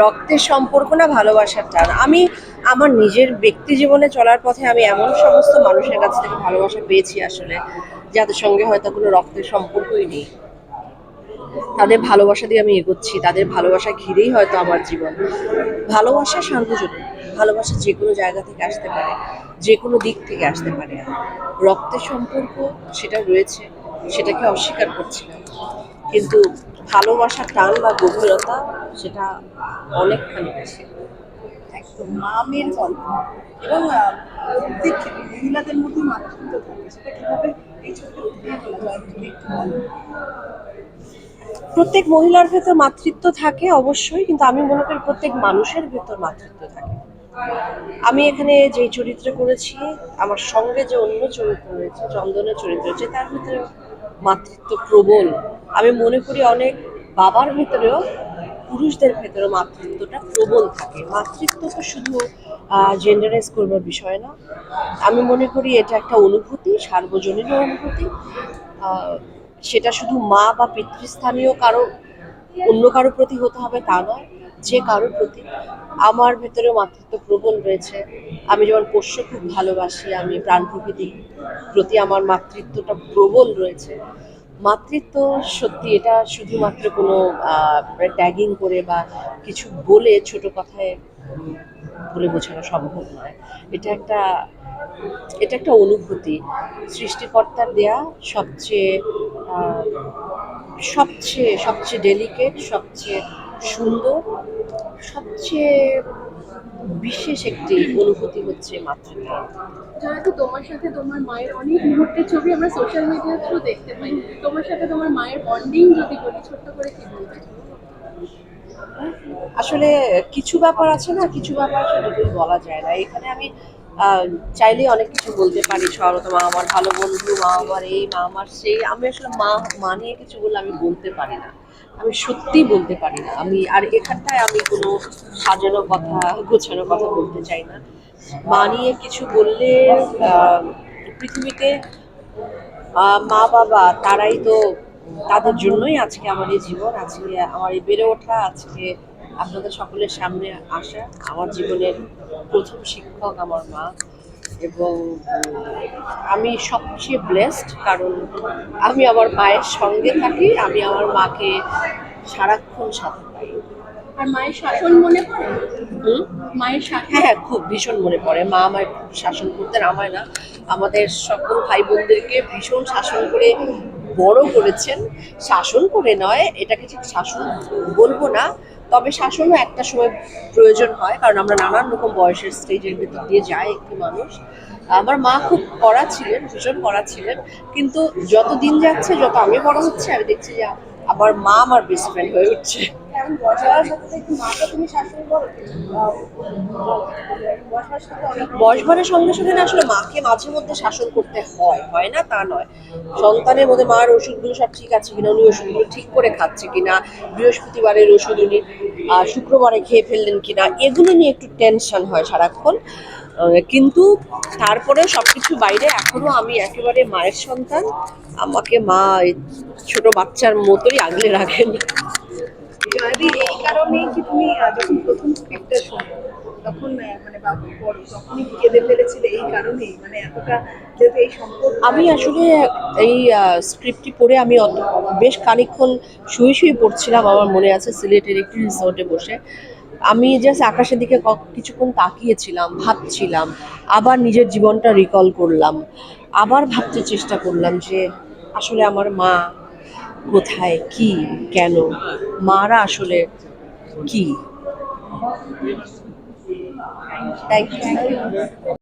রক্তের সম্পর্ক না ভালোবাসার টান। আমি আমার নিজের ব্যক্তি জীবনে চলার পথে আমি এমন সমস্ত মানুষের কাছ থেকে ভালোবাসা পেয়েছি আসলে, যাদের সঙ্গে হয়তো কোনো রক্তের সম্পর্কই নেই। তাদের ভালোবাসা দিয়ে আমি এগোচ্ছি, তাদের ভালোবাসা ঘিরেই হয়তো আমার জীবন। ভালোবাসা সার্বজনীন, ভালোবাসা যে কোনো জায়গা থেকে আসতে পারে, যে কোনো দিক থেকে আসতে পারে। রক্তের সম্পর্ক সেটা রয়েছে, সেটাকে অস্বীকার করছি না। কিন্তু ভালোবাসার টান বা গভীরতা সেটা অনেকখানি বেশি। একদম। মা মেয়ের গল্প। এবং প্রত্যেক মহিলাদের মধ্যে মাতৃত্ব থাকে। সেটা কীভাবে এই ছবিটা ফুটিয়ে তোলা যায় তুমি একটু বলো প্রত্যেক মহিলার ভেতর মাতৃত্ব থাকে অবশ্যই কিন্তু আমি মনে করি প্রত্যেক মানুষের ভেতর মাতৃত্ব থাকে। আমি এখানে যে চরিত্র করেছি আমার সঙ্গে যে অন্য চরিত্র রয়েছে চন্দনের চরিত্র রয়েছে তার ভিতরে মাতৃত্ব প্রবল। আমি মনে করি অনেক বাবার ভেতরেও পুরুষদের ভেতরে মাতৃত্বটা প্রবল থাকে। মাতৃত্ব তো শুধু জেন্ডারাইজ করবার বিষয় না। আমি মনে করি এটা একটা অনুভূতি, সার্বজনীন অনুভূতি। সেটা শুধু মা বা পিতৃস্থানীয় কারও অন্য কারোর প্রতি হতে হবে তা নয়, যে কারোর প্রতি। আমার ভেতরেও মাতৃত্ব প্রবল রয়েছে। আমি যেমন পোষ্য খুব ভালোবাসি, আমি প্রাণ প্রকৃতির প্রতি আমার মাতৃত্বটা প্রবল রয়েছে। মাতৃত্ব সত্যি এটা শুধুমাত্র কোনো ট্যাগিং করে বা কিছু বলে ছোট কথায় বলে বোঝানো সম্ভব নয়। এটা একটা এটা একটা অনুভূতি। সৃষ্টিকর্তার দেয়া সবচেয়ে সবচেয়ে সবচেয়ে ডেলিকেট সবচেয়ে সুন্দর সবচেয়ে বিশেষ একটি অনুভূতি হচ্ছে মাতৃত্ব জয়তু তোমার সাথে তোমার মায়ের অনেক মুহূর্তের ছবি আমরা সোশ্যাল মিডিয়ার থ্রু দেখতে পাই তোমার সাথে তোমার মায়ের বন্ডিং যদি বলি ছোট্ট করে কি বলবে? আসলে কিছু ব্যাপার আছে না কিছু ব্যাপার সেটাকেই বলা যায় না। এখানে আমি আহ, চাইলেই অনেক কিছু বলতে পারি সরলতা মা আমার ভালো বন্ধু মা আমার এই মা আমার সেই। আমি আসলে মা মা নিয়ে কিছু বললে আমি বলতে পারি না। আমি সত্যিই বলতে পারি না। আমি আর এখানটায় আমি কোনো সাজানো কথা গোছানো কথা বলতে চাই না। মা নিয়ে কিছু বললে পৃথিবীতে মা বাবা তারাই তো তাদের জন্যই আজকে আমার এই জীবন আজকে আমার এই বেড়ে ওঠা আজকে আপনাদের সকলের সামনে আসা আমার জীবনের প্রথম শিক্ষক আমার মা। এবং আমি সবচেয়ে ব্লেসড কারণ আমি আমার মায়ের সঙ্গে থাকি আমি আমার মাকে সারাক্ষণ সাথে পাই। আর মায়ের শাসন মনে পড়ে? মায়ের শাসন? হ্যাঁ হ্যাঁ খুব ভীষণ মনে পড়ে। মা আমায় খুব শাসন করতেন আমায় না। আমাদের সকল ভাই বোনদেরকে ভীষণ শাসন করে বড় করেছেন, শাসন করে নয়, এটাকে ঠিক শাসন বলব না, তবে শাসনও একটা সময় প্রয়োজন হয়, কারণ আমরা নানান রকম বয়সের স্টেজের ভিতর দিয়ে যাই একটি মানুষ। আমার মা খুব কড়া ছিলেন, ভীষণ কড়া ছিলেন, কিন্তু যত দিন যাচ্ছে, যত আমি বড় হচ্ছে, আমি দেখছি যে আমার মা আমার বেস্ট ফ্রেন্ড হয়ে উঠছে। এখন বসার সাথে তুমি বয়স সঙ্গে সঙ্গে না আসলে মাকে মাঝে মধ্যে শাসন করতে হয় হয় না? তা নয়। সন্তানের মধ্যে মার ওষুধগুলো সব ঠিক আছে কিনা, উনি ওষুধগুলো ঠিক করে খাচ্ছে কিনা, বৃহস্পতিবারের ওষুধ উনি শুক্রবারে খেয়ে ফেললেন কিনা, এগুলো নিয়ে একটু টেনশন হয় সারাক্ষণ। কিন্তু তারপরে সবকিছু বাইরে, এখনও আমি একেবারে মায়ের সন্তান। আমাকে মা ছোট বাচ্চার মতোই আগলে রাখেন। জয়দি এই কারণেই কি তুমি যখন প্রথম স্ক্রিপ্টটা শোনো তখন মানে বাবু বড় তখনই কেঁদে ফেলেছিলে এই কারণেই? মানে এতটা যেহেতু এই সম্পর্ক আমি আসলে এই স্ক্রিপ্টটি পড়ে আমি বেশ খানিকক্ষণ শুয়ে শুয়ে পড়ছিলাম আমার মনে আছে সিলেটের একটি রিসোর্টে বসে। আমি জাস্ট আকাশের দিকে কিছুক্ষণ তাকিয়েছিলাম ভাবছিলাম আবার নিজের জীবনটা রিকল করলাম আবার ভাবতে চেষ্টা করলাম যে আসলে আমার মা কোথায় কি কেন মারা আসলে কি?